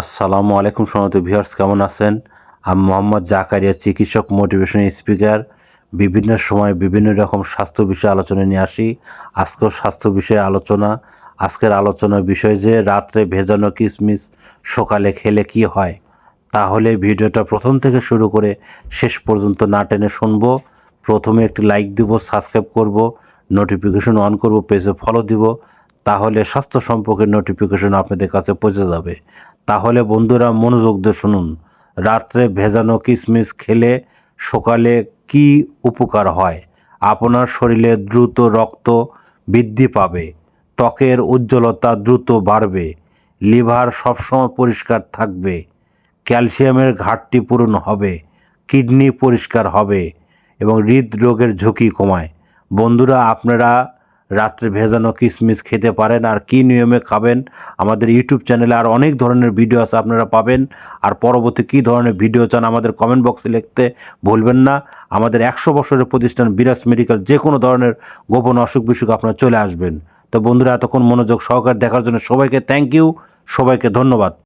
আসসালামু আলাইকুম সমত ভিউয়ার্স, কেমন আছেন? আমি মোহাম্মদ জাকারিয়া, চিকিৎসক মোটিভেশন স্পিকার বিভিন্ন সময় বিভিন্ন রকম স্বাস্থ্য বিষয়ে আলোচনা নিয়ে আসি। আজকেও স্বাস্থ্য বিষয়ে আলোচনা। আজকের আলোচনার বিষয় যে, রাত্রে ভেজানো কিশমিশ সকালে খেলে কি হয়? তাহলে ভিডিওটা প্রথম থেকে শুরু করে শেষ পর্যন্ত না টেনে শুনব। প্রথমে একটি লাইক দিব সাবস্ক্রাইব করব নোটিফিকেশন অন করব পেজে ফলো দিব। তাহলে স্বাস্থ্য সম্পর্কে নোটিফিকেশন আপনাদের কাছে পৌঁছে যাবে। তাহলে বন্ধুরা মনোযোগ দিয়ে শুনুন, রাত্রে ভেজানো কিশমিশ খেলে সকালে কি উপকার হয়? আপনার শরীরে দ্রুত রক্ত বৃদ্ধি পাবে, ত্বকের উজ্জ্বলতা দ্রুত বাড়বে, লিভার সবসময় পরিষ্কার থাকবে, ক্যালসিয়ামের ঘাটতি পূরণ হবে, কিডনি পরিষ্কার হবে এবং হৃদরোগের ঝুঁকি কমায়। বন্ধুরা, আপনারা রাত্রে ভেজানো কিশমিশ খেতে পারেন আর কী নিয়মে খাবেন। আমাদের ইউটিউব চ্যানেলে আর অনেক ধরনের ভিডিও আছে, আপনারা পাবেন। আর পরবর্তী কী ধরনের ভিডিও চান আমাদের কমেন্ট বক্সে লিখতে ভুলবেন না। আমাদের একশো বছরের প্রতিষ্ঠান বিরাজ মেডিকেল, যে কোনো ধরনের গোপন অসুখ বিসুখ আপনারা চলে আসবেন। তো বন্ধুরা, এতক্ষণ মনোযোগ সহকারে দেখার জন্য সবাইকে থ্যাংক ইউ সবাইকে ধন্যবাদ।